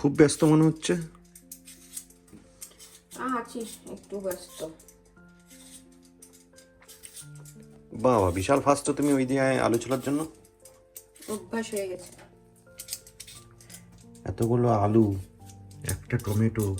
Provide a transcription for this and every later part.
খুব ব্যস্ত মনে হচ্ছে? আছি একটু ব্যস্ত। বাবা বিশাল ফাস্ট তো তুমি ওই দিয়ে আলু ছোলার জন্য? অভ্যাস হয়ে গেছে। এতগুলো আলু একটা টমেটো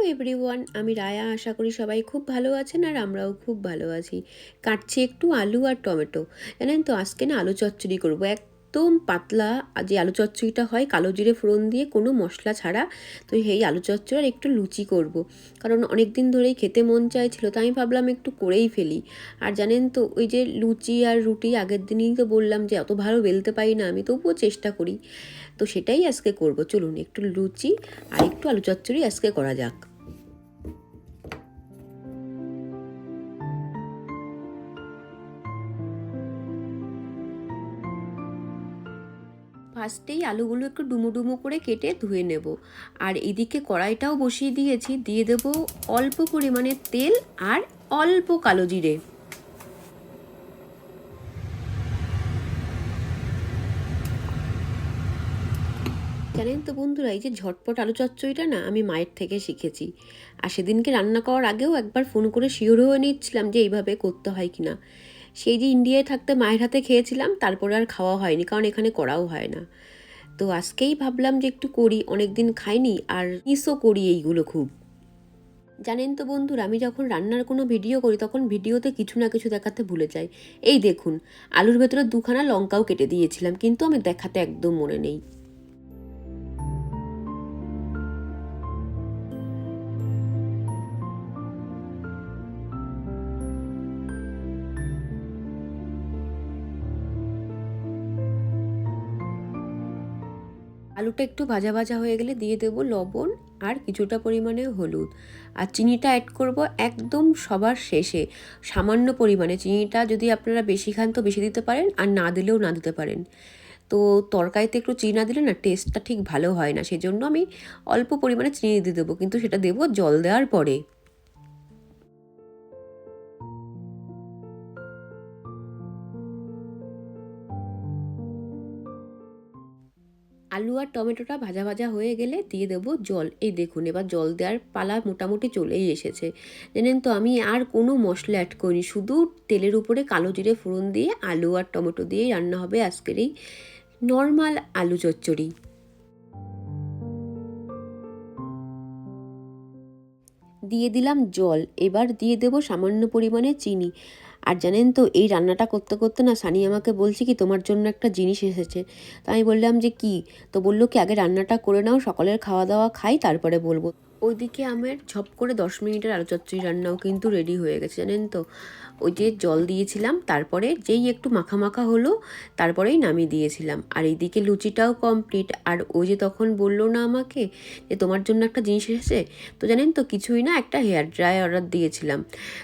হ্যালো এভরিওয়ান আমি রায়া, আশা করি সবাই খুব ভালো আছেন আর আমরাও খুব ভালো আছি। কাটছি একটু আলু আর টমেটো। জানেন তো, আজকে না আলু চচ্চড়ি করব। একদম পাতলা যে আলু চচ্চড়িটা হয়, কালো জিরে ফোড়ন দিয়ে কোনো মশলা ছাড়া, তো সেই আলু চচ্চড়ি আর একটু লুচি করব। কারণ অনেক দিন ধরেই খেতে মন চাইছিল, তাই আমি ভাবলাম একটু করেই ফেলি। আর জানেন তো, ওই যে লুচি আর রুটি আগের দিনই তো বললাম যে অত ভালো বেলতে পারি না আমি, তবুও চেষ্টা করি। তো সেটাই আজকে করব। চলুন, একটু লুচি আর একটু আলু চচ্চড়ি আজকে করা যাক। ফার্স্টেই আলুগুলো একটু ডুমো ডুমো করে কেটে ধুয়ে নেব। আর এদিকে কড়াইটাও বসিয়ে দিয়েছি। দিয়ে দেব অল্প পরিমাণে তেল আর অল্প কালো জিরে। জানেন তো বন্ধুরা, এই যে ঝটপট আলু চচ্চড়িটা না আমি মায়ের থেকে শিখেছি। আর সেদিনকে রান্না করার আগেও একবার ফোন করে শিওর হয়ে নিচ্ছিলাম যে এইভাবে করতে হয় কিনা। সেই যে ইন্ডিয়ায় থাকতে মায়ের হাতে খেয়েছিলাম, তারপরে আর খাওয়া হয়নি, কারণ এখানে করাও হয় না। তো আজকেই ভাবলাম যে একটু করি অনেক দিন খাইনি, আর মিসও করি এইগুলো খুব। জানেন তো বন্ধুরা, আমি যখন রান্নার কোনো ভিডিও করি, তখন ভিডিওতে কিছু না কিছু দেখাতে ভুলে যাই। এই দেখুন, আলুর ভেতরে দুখানা লঙ্কাও কেটে দিয়েছিলাম, কিন্তু আমি দেখাতে একদম মনে নেই। আলুটা একটু ভাজা ভাজা হয়ে গেলে দিয়ে দেব লবণ আর কিছুটা পরিমাণে হলুদ। আর চিনিটা অ্যাড করব একদম সবার শেষে, সামান্য পরিমাণে। চিনিটা যদি আপনারা বেশি খান তো বেশি দিতে পারেন, আর না দিলেও না দিতে পারেন। তো তরকারিতে একটু চিনি না দিলে না টেস্টটা ঠিক ভালো হয় না। সেজন্য আমি অল্প পরিমাণে চিনি দিয়ে দেবো, কিন্তু সেটা দেবো জল দেওয়ার পরে। আলু আর টমেটোটা ভাজা ভাজা হয়ে গেলে দিয়ে দেব জল। এই দেখুন, এবার জল দেওয়ার পালা মোটামুটি চলেই এসেছে। জানেন তো, আমি আর কোনো মশলা অ্যাড করিনি, শুধু তেলের উপরে কালো জিরে ফোড়ন দিয়ে আলু আর টমেটো দিয়েই রান্না হবে আজকের এই নর্মাল আলু চচ্চড়ি। দিয়ে দিলাম জল, এবার দিয়ে দেব সামান্য পরিমাণে চিনি। আর জানেন তো, এই রান্নাটা করতে করতে না সানি আমাকে বলছে কি, তোমার জন্য একটা জিনিস এসেছে। তা আমি বললাম যে, কি? তো বলল কি, আগে রান্নাটা করে নাও, সকলের খাওয়া দাওয়া খাই, তারপরে বলব। ওইদিকে আমার ঝপ করে দশ মিনিটের আলু চচ্চড়ি রান্নাও কিন্তু রেডি হয়ে গেছে, জানেন তো? ওই যে জল দিয়েছিলাম, তারপরে যেই একটু মাখা মাখা হলো, তারপরেই নামিয়ে দিয়েছিলাম। আর এইদিকে লুচিটাও কমপ্লিট আর ওই যে তখন বলল না আমাকে যে, তোমার জন্য একটা জিনিস এসেছে? তো জানেন তো, কিছুই না, একটা হেয়ার ড্রাই অর্ডার দিয়েছিলাম।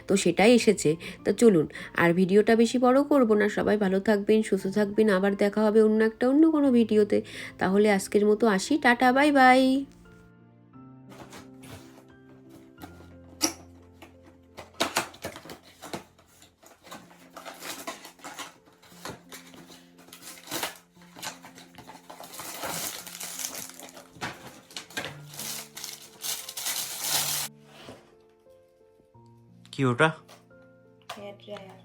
তো সেটাই এসেছে। তো চলুন, আর ভিডিওটা বেশি বড় করব না। সবাই ভালো থাকবেন, সুস্থ থাকবেন। আবার দেখা হবে অন্য একটা, অন্য কোনো ভিডিওতে। তাহলে আজকের মতো আসি। Tata, bye bye. কি ওটা? Hair dryer.